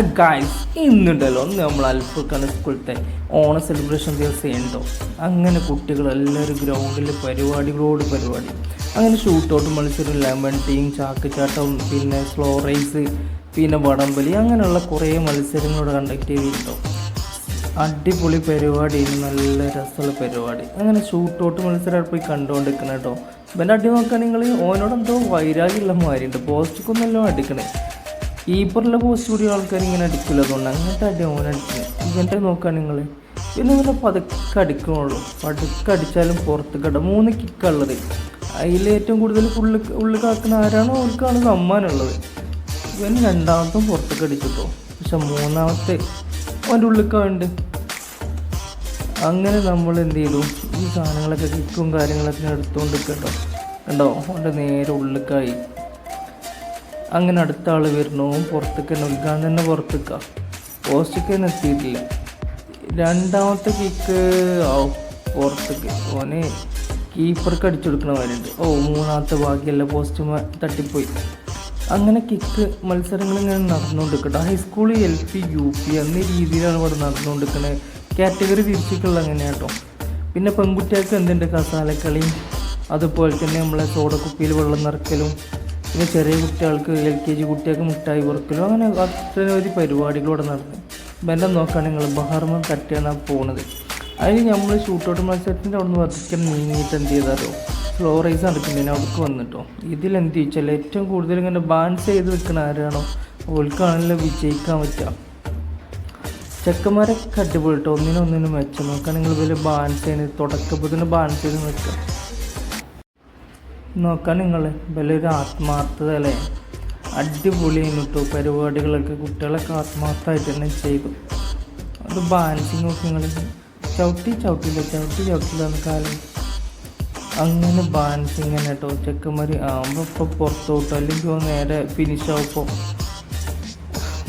Guys ഇന്നുണ്ടല്ലോ. നമ്മൾ അൽഫുക്കാണ് സ്കൂളത്തെ ഓണ celebration ദിവസം ഉണ്ടോ അങ്ങനെ കുട്ടികളെല്ലാവരും ഗ്രൗണ്ടിൽ പരിപാടികളോട് പരിപാടി. അങ്ങനെ ഷൂട്ടൗട്ട് മത്സരം ലെമൺ ടീം ചാക്കച്ചാട്ടം പിന്നെ സ്ലോ റേസ് പിന്നെ വടംവലി അങ്ങനെയുള്ള കുറേ മത്സരങ്ങളോട് കണ്ടക്ട് ചെയ്തിട്ടുണ്ടോ അടിപൊളി പരിപാടി നല്ല രസമുള്ള പരിപാടി. അങ്ങനെ ഷൂട്ടൗട്ട് മത്സരം പോയി കണ്ടുകൊണ്ടിരിക്കണം കേട്ടോ. ഇവന്റെ അടി നോക്കുകയാണെങ്കിൽ ഓനോട് എന്തോ വൈരാഗ്യമുള്ള മാതിരിയുണ്ട്. പോസ്റ്റിക്കൊന്നല്ലോ അടിക്കണേ. കീപ്പറിലെ പോസ്റ്റ് കൂടി ആൾക്കാർ ഇങ്ങനെ അടിക്കില്ല അങ്ങനത്തെ അടി അടിക്കുന്നത് ഇവന്റെ നോക്കുക നിങ്ങൾ പിന്നെ ഇങ്ങനെ പതുക്കെ അടിക്കണുള്ളൂ. പതുക്കെ അടിച്ചാലും പുറത്ത് കട മൂന്ന് കിക്കുള്ളത് അതിൽ ഏറ്റവും കൂടുതൽ ഉള്ളിൽ ഉള്ളിൽ കാക്കുന്ന ആരാണോ അവർക്കാണ് സമ്മാനമുള്ളത് ഇവൻ രണ്ടാമത്തും പുറത്തേക്ക് അടിച്ചിട്ടോ. പക്ഷെ മൂന്നാമത്തെ അവന്റെ ഉള്ളിക്കാണ്ട് അങ്ങനെ നമ്മൾ എന്ത് ചെയ്തു? ഈ സാധനങ്ങളൊക്കെ കിക്കും കാര്യങ്ങളൊക്കെ എടുത്തുകൊണ്ട് കേട്ടോ കണ്ടോ? അവന്റെ നേരെ ഉള്ളിക്കായി അങ്ങനെ അടുത്ത ആൾ വരണോ പുറത്തേക്ക് തന്നെ ഉൽക്കാൻ തന്നെ പുറത്തേക്കാ. പോസ്റ്റേക്ക് തന്നെ എത്തിയിട്ടില്ല. രണ്ടാമത്തെ കിക്ക് ഓ പുറത്തേക്ക്. ഓനെ കീപ്പർക്ക് അടിച്ചു കൊടുക്കണമാരുണ്ട് ഓ മൂന്നാമത്തെ ബാക്കിയല്ല പോസ്റ്റ് തട്ടിപ്പോയി. അങ്ങനെ കിക്ക് മത്സരങ്ങൾ ഇങ്ങനെ നടന്നുകൊണ്ടിരിക്കട്ടെ. High school L P U P എന്നീ രീതിയിലാണ് ഇവിടെ നടന്നുകൊണ്ടിരിക്കുന്നത് കാറ്റഗറി തിരിച്ചിട്ടുള്ള അങ്ങനെ കേട്ടോ പിന്നെ പെൺകുട്ടികൾക്ക് എന്തുണ്ട്? കസാലക്കളി അതുപോലെ തന്നെ നമ്മളെ സോഡക്കുപ്പിയിൽ വെള്ളം നിറക്കലും പിന്നെ ചെറിയ കുട്ടികൾക്ക് എൽ കെ ജി കുട്ടികൾക്ക് മുട്ടായി കൊടുക്കലോ അങ്ങനെ ഒട്ടനവധി പരിപാടികളോടെ നടത്തും ബന്ധം നോക്കുകയാണെങ്കിൽ നിങ്ങൾ ബഹർമം തട്ടിയാണ് പോണത്. അതിന് നമ്മൾ ഷൂട്ടൗട്ട് മത്സരത്തിന്റെ അവിടെ നിന്ന് വധിക്കാൻ നീങ്ങിയിട്ട് എന്ത് ചെയ്താലോ സ്ലോ റേസ് നടക്കുന്നതിന് അവിടേക്ക് വന്നിട്ടോ ഇതിലെന്ത് ചോദിച്ചാൽ ഏറ്റവും കൂടുതൽ ഇങ്ങനെ ബാൻസ് ചെയ്ത് വെക്കുന്ന ആരാണോ? ഓൽക്കാണല്ലോ വിജയിക്കാൻ പറ്റുക. ചെക്കന്മാരൊക്കെ അടിപൊളി കേട്ടോ ഒന്നിനൊന്നിനും മെച്ചം നോക്കുകയാണെങ്കിൽ വലിയ ബാൻസ് ചെയ്യുന്നത് തുടക്കപ്പോൾ തന്നെ ബാൻസ് ചെയ്ത് നിൽക്കുക. നോക്കാൻ നിങ്ങൾ വലിയൊരു ആത്മാർത്ഥത അല്ലേ അടിപൊളിയായിരുന്നു കേട്ടോ പരിപാടികളൊക്കെ കുട്ടികളൊക്കെ ആത്മാർത്ഥമായിട്ട് തന്നെ ചെയ്തു. അത് ബാലൻസിങ് നോക്കി നിങ്ങൾ ചവിട്ടി ചവിട്ടില്ല ചവിട്ടി ചവിട്ടില്ല കാലം. അങ്ങനെ ബാലൻസിങ് തന്നെ കേട്ടോ ചെക്കന്മാർ ആകുമ്പോൾ ഇപ്പോൾ പുറത്തോട്ടോ അല്ലെങ്കിൽ നേരെ ഫിനിഷ് ആവുമ്പോൾ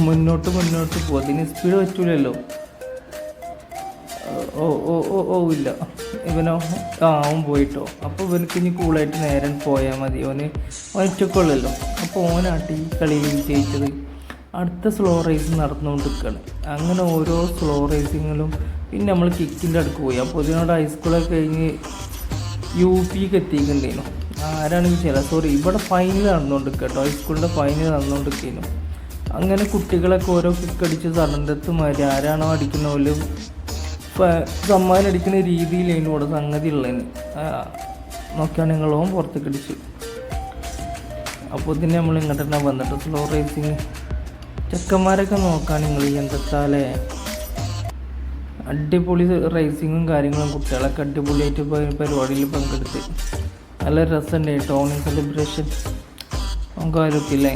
മുന്നോട്ട് മുന്നോട്ട് പോകും അതിന് സ്പീഡ് പറ്റൂലല്ലോ. ഓ ഓ ഓ ഓ ഇല്ല. ഇവനോ? ആ അവൻ പോയിട്ടോ. അപ്പോൾ ഇവനക്ക് ഇനി കൂളായിട്ട് നേരം പോയാൽ മതി. ഓന് ഒറ്റക്കുള്ളല്ലോ. അപ്പോൾ ഓനാട്ട് ഈ കളിയിൽ വിജയിച്ചത് അടുത്ത സ്ലോ റേസ് നടന്നുകൊണ്ടിരിക്കുകയാണ് അങ്ങനെ ഓരോ സ്ലോ റേസിങ്ങിലും പിന്നെ നമ്മൾ കിക്കിന്റെ അടുക്ക് പോയി. അപ്പോൾ ഇതിനോട് ഹൈസ്കൂളൊക്കെ കഴിഞ്ഞ് യു പിക്ക് എത്തിയിട്ടുണ്ടേനു. ആരാണെങ്കിൽ ചില സോറി ഇവിടെ ഫൈനൽ നടന്നുകൊണ്ടിരിക്കുക കേട്ടോ ഹൈസ്കൂളിന്റെ ഫൈനൽ നടന്നുകൊണ്ടിരിക്കുന്നു അങ്ങനെ കുട്ടികളൊക്കെ ഓരോ കിക്ക് അടിച്ച് തടണ്ടെത്തുമാതിരി ആരാണോ അടിക്കുന്ന പോലും സമ്മാനം അടിക്കുന്ന രീതിയിലാണ് ഇവിടെ സംഗതി ഉള്ളതിന് നോക്കിയാണ് നിങ്ങളോം പുറത്തേക്ക് അടിച്ചു. അപ്പോൾ തന്നെ നമ്മൾ ഇങ്ങോട്ട് തന്നെ വന്നിട്ട് സ്ലോ റേസിങ് ചെക്കന്മാരൊക്കെ നോക്കാൻ നിങ്ങൾ എന്തെത്താലേ. അടിപൊളി റേസിങ്ങും കാര്യങ്ങളും കുട്ടികളൊക്കെ അടിപൊളിയായിട്ട് പരിപാടിയിൽ പങ്കെടുത്ത്. നല്ല രസമുണ്ട് ടോണിങ് സെലിബ്രേഷൻ നമുക്ക് ആലോചിക്കില്ലേ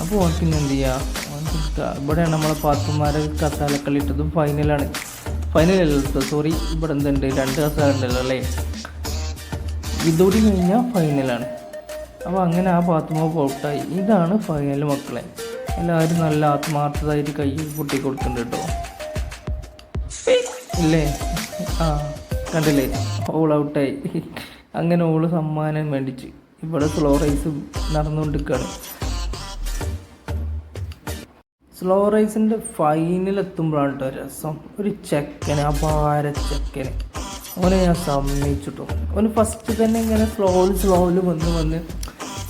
അപ്പോൾ ഓർക്കിന് എന്ത് ചെയ്യുക ഇവിടെയാണ് നമ്മളെ പാത്തുമാരെ കസാലക്കളി ഇട്ടതും ഫൈനലാണ് ഫൈനലല്ല സോറി ഇവിടെ എന്തുണ്ട് രണ്ട് കസാല ഉണ്ടല്ലോ അല്ലേ? ഇതോടി കഴിഞ്ഞാൽ ഫൈനലാണ് അപ്പോൾ അങ്ങനെ ആ പാത്തുമ്മ പോട്ടായി ഇതാണ് ഫൈനൽ മക്കളെ. എല്ലാവരും നല്ല ആത്മാർത്ഥതായിട്ട് കൈ പൊട്ടി കൊടുക്കുന്നുണ്ട് കേട്ടോ. ഇല്ലേ? ആ കണ്ടില്ലേ? ഓൾ ഔട്ടായി അങ്ങനെ ഓൾ സമ്മാനം മേടിച്ച്. ഇവിടെ സ്ലോ റേസ് നടന്നുകൊണ്ടിരിക്കുകയാണ്. സ്ലോ റേസിന്റെ ഫൈനൽ എത്തുമ്പോഴാണ് കേട്ടോ രസം. ഒരു ചെക്കന് അപാര ചെക്കന്. അവനെ ഞാൻ സമ്മതിച്ചിട്ടു. അവന് ഫസ്റ്റ് തന്നെ ഇങ്ങനെ സ്ലോയിൽ സ്ലോയിൽ വന്ന് വന്ന്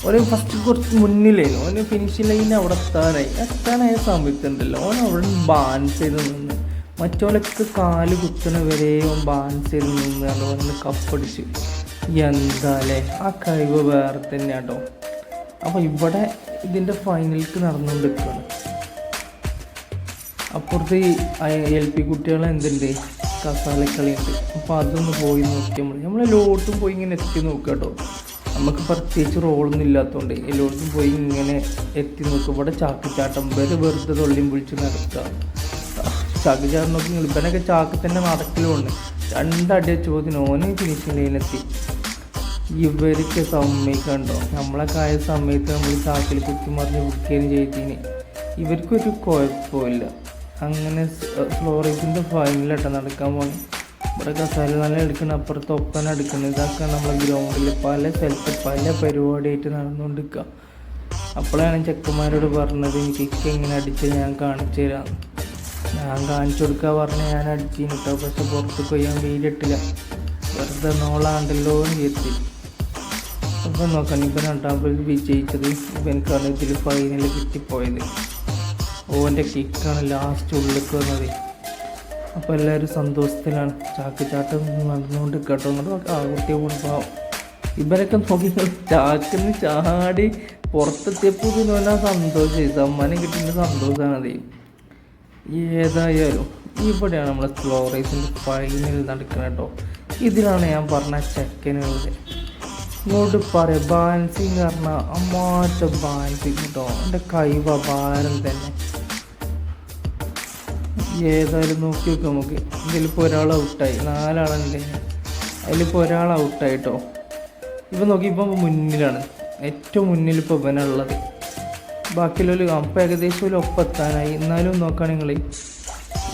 ഓന് ഫസ്റ്റ് കുറച്ച് മുന്നിലായിരുന്നു ഓന് ഫിനിഷ് ലൈൻ അവിടെ എത്താനായി. എത്താനായ സമയത്തുണ്ടല്ലോ അവൻ അവിടെ ബാൻസ് ചെയ്ത് നിന്ന്. മറ്റോലൊക്കെ കാൽ കുത്തണ വരെ ഓൻ ബാൻസ് ചെയ്ത് നിന്ന് അതുപോലെ കപ്പടിച്ച്. എന്താലേ? ആ കഴിവ് വേറെ തന്നെയാട്ടോ അപ്പോൾ ഇവിടെ ഇതിന്റെ ഫൈനലിക്ക് നടന്നുകൊണ്ടിരിക്കുകയാണ്. അപ്പുറത്ത് എൽ പി കുട്ടികളെ എന്തുണ്ട്? കസാലക്കളിയുണ്ട്. അപ്പോൾ അതൊന്ന് പോയി നോക്കിയാൽ മതി. നമ്മൾ എല്ലായിടത്തും പോയി ഇങ്ങനെ എത്തി നോക്കുക കേട്ടോ. നമുക്ക് പ്രത്യേകിച്ച് റോളൊന്നും ഇല്ലാത്തതുകൊണ്ട് എല്ലായിടത്തും പോയി ഇങ്ങനെ എത്തി നോക്കുക ഇവിടെ ചാക്കിച്ചാട്ടം. വരെ വെറുതെ തൊള്ളിയും പിടിച്ച് നടക്കുക ചാക്കിച്ചാട്ടം നോക്കി. ഇവനൊക്കെ ചാക്കി തന്നെ നടക്കലുണ്ട്. രണ്ടടി ചോദ്യം ഓനെ ഫിനിഷിംഗ് ലൈനെത്തി ഇവർക്ക് സമ്മതിക്കണ്ടോ? നമ്മളൊക്കെ ആയ സമയത്ത് നമ്മൾ ചാക്കിൽ കുത്തി മറിഞ്ഞ് വിൽക്കുകയും ചെയ്തതിന് ഇവർക്കൊരു കുഴപ്പമില്ല. അങ്ങനെ സ്ലോ റേസിന്റെ ഫൈനലായിട്ട് നടക്കാൻ പോണി. ഇവിടെ കസാല നല്ല എടുക്കണം അപ്പുറത്ത് ഒപ്പന എടുക്കണം ഇതൊക്കെ നമ്മളെ ഗ്രൗണ്ടിൽ പല സ്ഥലത്ത് പല പരിപാടിയായിട്ട് നടന്നുകൊണ്ടിരിക്കുക അപ്പോഴാണ് ചെക്കന്മാരോട് പറഞ്ഞത് കിക്ക് എങ്ങനെ അടിച്ച് ഞാൻ കാണിച്ചു തരാം. ഞാൻ കാണിച്ചു കൊടുക്കുക പറഞ്ഞാൽ ഞാൻ അടിച്ചു കേട്ടോ പക്ഷെ പുറത്ത് കൊയ്യാൻ വെയിലിട്ടില്ല വെറുതെ നോളാണ്ടല്ലോ എന്ന് കരുതി. അപ്പം നോക്കാൻ ഇപ്പം രണ്ടാമത് വിജയിച്ചത് ഇപ്പം എനിക്കാണ് ഇതിൽ ഫൈനൽ കിട്ടിപ്പോയത്. ഓന്റെ കിക്കാണ് ലാസ്റ്റ് ഉള്ളിലേക്ക് വന്നത്. അപ്പോൾ എല്ലാവരും സന്തോഷത്തിലാണ്. ചാക്ക് ചാട്ട് നടന്നുകൊണ്ട് കേട്ടോ. എന്നിട്ട് ആ കുട്ടിയെ കൊണ്ടുപോകാം ഇവരൊക്കെ നോക്കി ചാക്കിന്ന് ചാടി പുറത്തെത്തിയപ്പോൾ ഇതിന് വല്ല സന്തോഷമായി സമ്മാനം കിട്ടുന്ന സന്തോഷമാണ് അത് ഏതായാലും ഇവിടെയാണ് നമ്മളെ സ്ലോ റേസിന്റെ ഫൈനൽ നടക്കുന്നത് കേട്ടോ. ഇതിലാണ് ഞാൻ പറഞ്ഞ ചെക്കനുള്ളത്. ഇങ്ങോട്ട് പറയാം. ബാലൻസിങ് പറഞ്ഞാൽ അമ്മാറ്റ ബാലൻസിങ് കേട്ടോ. എന്റെ കൈവ ഭാരം തന്നെ. ഏതായാലും നോക്കി നോക്കാം നമുക്ക്. ഇതിലിപ്പോൾ ഒരാൾ ഔട്ടായി. നാലാളല്ലേ? അതിലിപ്പോൾ ഒരാൾ ഔട്ടായിട്ടോ? ഇപ്പം നോക്കി ഇപ്പം മുന്നിലാണ്. ഏറ്റവും മുന്നിൽ ഇപ്പോൾ ഇവനുള്ളത് ബാക്കിയുള്ളൊരു അപ്പം ഏകദേശം ഒരു ഒപ്പത്താനായി. എന്നാലും നോക്കുകയാണെങ്കിൽ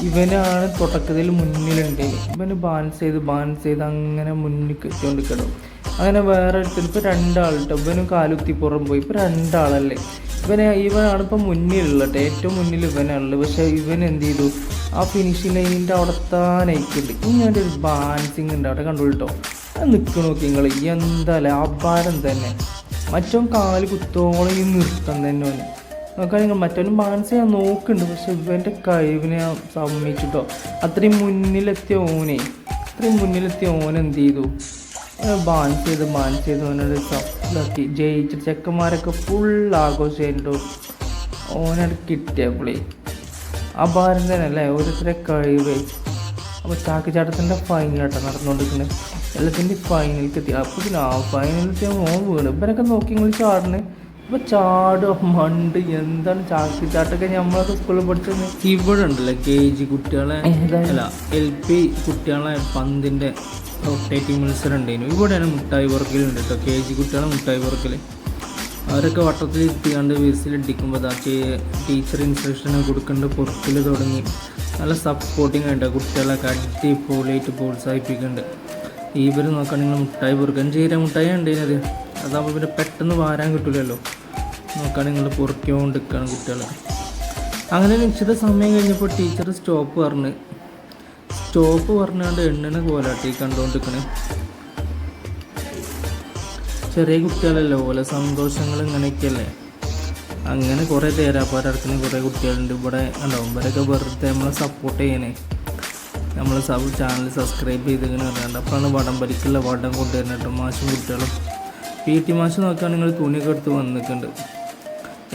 ഇവനാണ് തുടക്കത്തിൽ മുന്നിലുണ്ട് ഇവന് ബാലൻസ് ചെയ്ത് ബാലൻസ് ചെയ്ത് അങ്ങനെ മുന്നിൽ എത്തിക്കൊണ്ട് കിടും അങ്ങനെ വേറെ ഒരു ഇപ്പോൾ രണ്ടാളുണ്ട്. ഇവനും കാലുത്തി പുറം പോയി. ഇപ്പോൾ രണ്ടാളല്ലേ. ഇവനെ ഇവനാണ് ഇപ്പം മുന്നിലുള്ളത്. ഏറ്റവും മുന്നിൽ ഇവനാണുള്ളത്. പക്ഷേ ഇവൻ എന്ത് ചെയ്തു? ആ ഫിനിഷിംഗ് ലൈനിന്റെ അവിടെ താനയിക്കുന്നുണ്ട് ഇങ്ങനെ ഒരു ബാലൻസിങ് ഉണ്ട്. അവിടെ കണ്ടു കേട്ടോ. അത് നിൽക്കണ നോക്കി നിങ്ങൾ എന്താ അപാരം തന്നെ. മറ്റവൻ കാൽ കുത്തോളം ഈ നൃത്തം തന്നെ ഓന് നോക്കാൻ നിങ്ങൾ മറ്റവനും ബാലൻസ് ചെയ്യാൻ നോക്കുന്നുണ്ട്. പക്ഷെ ഇവന്റെ കഴിവിനെ സമ്മതിച്ചിട്ടോ. അത്രയും മുന്നിലെത്തിയ ഓനെ. അത്രയും മുന്നിലെത്തിയ ഓനെന്ത് ചെയ്തു? ബാലൻസ് ചെയ്ത് ബാൻസ് ചെയ്ത് ഓനോട് ഇതാക്കി ജയിച്ച ചെക്കന്മാരൊക്കെ ഫുൾ ആഘോഷിച്ചു ഓനോട് കിട്ടിയ ആ അപാരം തന്നെ അല്ലേ ഓരോരുത്തരെ കഴിവ്. അപ്പോൾ ചാക്കിച്ചാട്ടത്തിന്റെ ഫൈനൽ ഫൈനലാട്ടോ നടന്നുകൊണ്ടിരിക്കുന്നത് എല്ലാത്തിന്റെ ഫൈനലിക്ക് എത്തി. അപ്പോൾ പിന്നെ ആ ഫൈനലിൽ ഓൻ വീണ്. ഇവരൊക്കെ നോക്കി നിങ്ങൾ ചാടണ്. ഇപ്പോൾ ചാടുക മണ്ട് എന്താണ് ചാക്കിച്ചാട്ടൊക്കെ ചാട്ടൊക്കെ നമ്മളൊക്കെ സ്കൂളിൽ പഠിച്ചത്? ഇവിടെ ഉണ്ടല്ലോ കെ ജി കുട്ടികളെ? അല്ല എൽ പി കുട്ടികളെ പന്തിന്റെ റൊട്ടേറ്റിംഗ് മത്സരം ഉണ്ടായിരുന്നു. ഇവിടെയാണ് മുട്ടായി വർക്കലുണ്ട് കേട്ടോ കെ ജി കുട്ടികളെ മുട്ടായി പുറക്കൽ അവരൊക്കെ വട്ടത്തിൽ ഇരുത്തിക്കാണ്ട് വിസിലടിക്കുമ്പോൾ ടീച്ചർ ഇൻസ്ട്രക്ഷൻ കൊടുക്കേണ്ട പുറത്തിൽ തുടങ്ങി. നല്ല സപ്പോർട്ടിങ് ഉണ്ട് കുട്ടികളൊക്കെ അടിപൊളിയായിട്ട് പ്രോത്സാഹിപ്പിക്കുന്നുണ്ട് ഇവർ നോക്കുകയാണെങ്കിൽ മുട്ടായി പൊറുക്കാൻ ചീര മുട്ടായി ഉണ്ടായിരുന്നത് അതാകുമ്പോൾ പിന്നെ പെട്ടെന്ന് വാരാൻ കിട്ടില്ലല്ലോ നോക്കുകയാണെങ്കിൽ പൊറുക്കിക്കൊണ്ടിരിക്കുകയാണ് കുട്ടികൾ അങ്ങനെ നിശ്ചിത സമയം കഴിഞ്ഞപ്പോൾ ടീച്ചർ സ്റ്റോപ്പ് പറഞ്ഞ്. സ്റ്റോപ്പ് പറഞ്ഞാണ്ട് എണ്ണനെ കോലാട്ടി കണ്ടുകൊണ്ടിരിക്കണേ ചെറിയ കുട്ടികളല്ലേ ഓലെ സന്തോഷങ്ങൾ ഇങ്ങനെയൊക്കെയല്ലേ അങ്ങനെ കുറേ തേരാപ്പാരടക്കുന്ന കുറേ കുട്ടികളുണ്ട്. ഇവിടെ ഉണ്ടാവും. ഇവരൊക്കെ വെറുതെ നമ്മളെ സപ്പോർട്ട് ചെയ്യണേ. നമ്മൾ സബ് ചാനൽ സബ്സ്ക്രൈബ് ചെയ്ത് ഇങ്ങനെ അറിയാണ്ട് അപ്പോഴാണ് വടം പരിക്കുള്ള വടം കൊണ്ടുവരുന്നത് മാഷും കുട്ടികളും. പി ടി മാഷ് നോക്കുകയാണെങ്കിൽ തുണിയൊക്കെ എടുത്ത് വന്നിട്ടുണ്ട്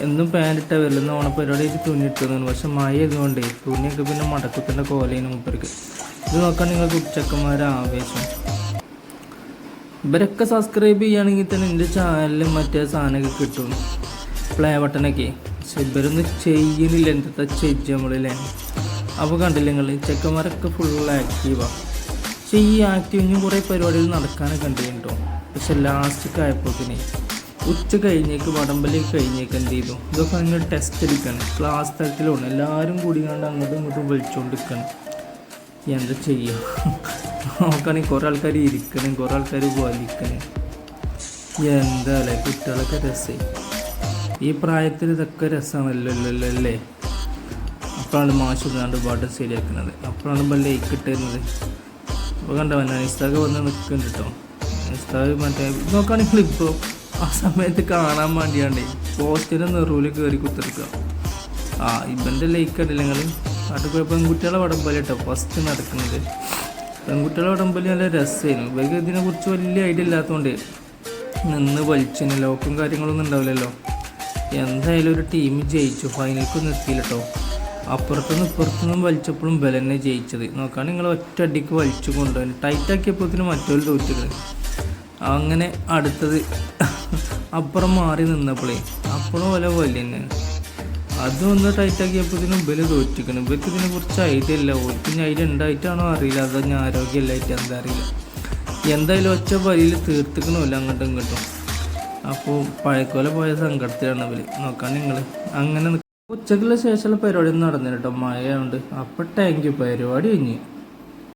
എന്നും പാന്റിട്ട വരുന്ന ഓണപ്പരിപാടിയായിട്ട് തുണി ഇട്ടതാണ് പക്ഷെ മഴ ആയതുകൊണ്ട് തുണിയൊക്കെ പിന്നെ മടക്കത്തിന്റെ കോലയിന് മുപ്പർക്ക് ഇത് നോക്കാൻ നിങ്ങൾക്ക് ഉച്ചക്കന്മാരെ ആവേശം. ഇവരൊക്കെ സബ്സ്ക്രൈബ് ചെയ്യുകയാണെങ്കിൽ തന്നെ എന്റെ ചാനലിൽ മറ്റേ സാധനമൊക്കെ കിട്ടും. പ്ലേ ബട്ടനൊക്കെ പക്ഷെ ഇവരൊന്നും ചെയ്യുന്നില്ല. എന്താ ചെയ്യ നമ്മളില്ലേ അപ്പോൾ കണ്ടില്ല നിങ്ങൾ ചെക്കന്മാരൊക്കെ ഫുൾ ആക്റ്റീവാണ് പക്ഷേ ഈ ആക്റ്റീവിനും കുറേ പരിപാടികൾ നടക്കാനൊക്കെ ഉണ്ട് കേട്ടോ. പക്ഷെ ലാസ്റ്റൊക്കെ ആയപ്പോഴത്തേനെ ഉച്ച കഴിഞ്ഞേക്ക് വടമ്പലേക്ക് കഴിഞ്ഞേക്ക് എന്ത് ചെയ്തു? ഇതൊക്കെ അങ്ങനെ ടെസ്റ്റ് എടുക്കണം. ക്ലാസ് തരത്തിലുണ്ട്. എല്ലാവരും കൂടി കണ്ട് അങ്ങോട്ടും ഇങ്ങോട്ടും വിളിച്ചുകൊണ്ടിരിക്കണം എന്താ ചെയ്യുക നോക്കുകയാണെങ്കിൽ കുറേ ആൾക്കാർ ഇരിക്കണം കുറേ ആൾക്കാർ വലിക്കണം. എന്താ അല്ലേ? കുട്ടികളൊക്കെ രസമായി ഈ പ്രായത്തിൽ ഇതൊക്കെ രസമാണല്ലോ അല്ലേ അപ്പോഴാണ് മാഷ് കണ്ട് പാട്ട് ശരിയാക്കുന്നത് അപ്പോഴാണ് ഇപ്പോൾ ലേക്ക് ഇട്ടുന്നത് അപ്പോൾ കണ്ടോ? നിസ്താഗ് വന്ന് നിൽക്കുന്നുണ്ട് കേട്ടോ നിസ്താഗ് മറ്റേ നോക്കുകയാണെങ്കിൽ ഇപ്പോൾ ആ സമയത്ത് കാണാൻ വേണ്ടിയാണ്ടേ. പോസ്റ്ററും നെറൂൽ കയറി കുത്തിരിക്കുക ആ ഇവന്റെ ലൈക്ക് ഉണ്ടല്ലോ നിങ്ങൾ അത് പെൺകുട്ടികളെ വടംപലി കേട്ടോ ഫസ്റ്റ് നടക്കുന്നത്. പെൺകുട്ടികളെ വടംപലി നല്ല രസമായിരുന്നു ഇവർക്ക് ഇതിനെക്കുറിച്ച് വലിയ ഐഡിയ ഇല്ലാത്തതുകൊണ്ട് നിന്ന് വലിച്ചതിന് ലോക്കും കാര്യങ്ങളൊന്നും ഉണ്ടാവില്ലല്ലോ. എന്തായാലും ഒരു ടീം ജയിച്ചു. ഫൈനൽക്ക് എത്തിയില്ല കേട്ടോ അപ്പുറത്തുനിന്ന് ഇപ്പുറത്തുനിന്നും വലിച്ചപ്പോഴും ബലന്നെ ജയിച്ചത്. നോക്കാൻ നിങ്ങൾ ഒറ്റ അടിക്ക് വലിച്ചു കൊണ്ടുപോയി ടൈറ്റാക്കിയപ്പോഴത്തേനും മറ്റൊരു തോറ്റത്. അങ്ങനെ അടുത്തത് അപ്പുറം മാറി നിന്നപ്പോഴേ അപ്പുറം പോലെ വലിയ തന്നെയാണ് അതൊന്ന് ടൈറ്റാക്കിയപ്പോഴത്തേനും ഇബൽ തോറ്റിക്കണം. ഇവർക്ക് ഇതിനെ കുറിച്ച് ഐഡിയ ഇല്ല. ഓർക്ക് ഇനി ഐഡിയ ഉണ്ടായിട്ടാണോ അറിയില്ല. അതോ ഞാൻ ആരോഗ്യമില്ലായിട്ട് എന്താ അറിയില്ല. എന്തായാലും ഒച്ച വരിയിൽ തീർത്തിക്കണമല്ലോ അങ്ങോട്ടും ഇങ്ങോട്ടും. അപ്പോൾ പഴക്കോല പോയ സങ്കടത്തിലാണ് അവർ നോക്കാൻ നിങ്ങൾ അങ്ങനെ ഉച്ചക്കുള്ള ശേഷമുള്ള പരിപാടി ഒന്നും നടന്നില്ല കേട്ടോ മഴയുണ്ട് അപ്പോൾ ടാങ്ക് പരിപാടി കഴിഞ്ഞ്.